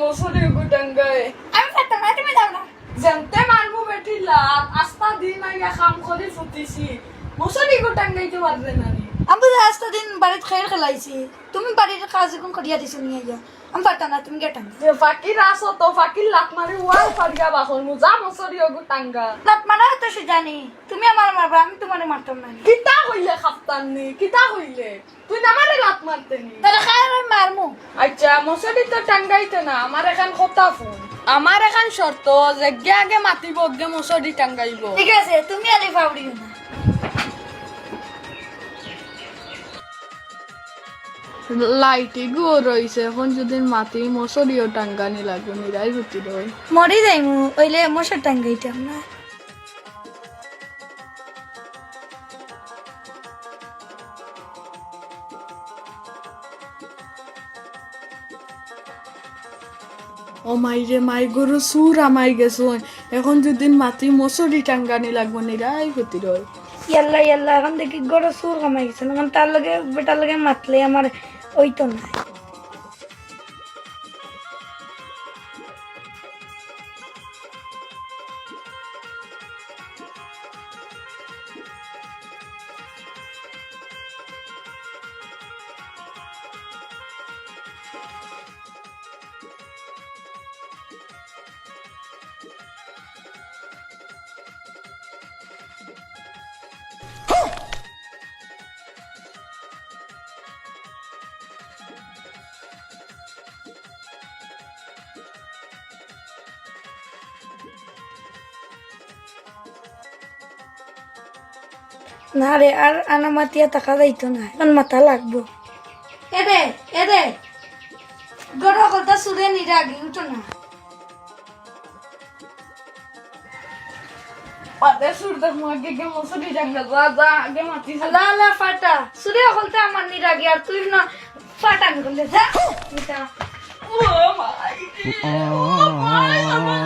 মসুরি গুটাঙ্গায় আমি পারতাম না তুমি দাও না। যেমতে মারবো বেটি লাত আস্তা দিন আগে খাম করে ফুটিছি। মসুরি গুটাঙ্গাইতে পারবে নি আমি বুঝে আজটা দিন বাড়িতে খেয়ে খেলাইছি। তুমি বাড়ির কাজ এখন করিয়া দিছো নিয়ে যাও আমি পারতাম না তুমি গেটাম ফাকির আসো তো ফাকির লাত মারি ওয়াল ফারিয়া বাখন মুজা মসুরি গুটাঙ্গা লাত মারা তো সে জানি তুমি আমার মারবা আমি তোমার মারতাম না কিতা হইলে খাপ্তান নি? কিতা হইলে? তুই না মারে লাত মারতে নি? তাহলে খায় মারমু আচ্ছা মশারি তো টাঙ্গাইতে না আমার এখন কথা ফোন। আমার এখন শর্ত যে আগে মাতিব গে মশারি টাঙ্গাইব ঠিক আছে তুমি আলি ফাউড়িও না লাইটি গো রইছে। এখন যদি মাতি মশারিও টাঙ্গানি লাগবে নিরাই গুটি রই মরি যাইমু ওইলে মশার টাঙ্গাইতাম না। ও মাই রে মাই গরু সুর আমাই গেছুন এখন যদি মাতি মশারি টাঙ্গানি লাগবে নিরাই গুটি রই ইয়াল্লা ইয়াল্লা, এখন দেখি গড় সুর কমাই গেছে। এখন তার লগে বেটার লগে মাতলে আমার ওই তো না না রে আর আনা মাতিয়া টাকা যাইতো না এখন মাথা লাগবো। এদে এদে গড় কথা সুরে নিরে আগে উঠো না। পাতে সুর দেখ আগে গে মশারি টাঙ্গা যা যা আগে মাতি লা লা ফাটা। সুরে আমার নিরাগি আর তুই না ফাটা করলে যা। এটা ও মাই ও মাই আমার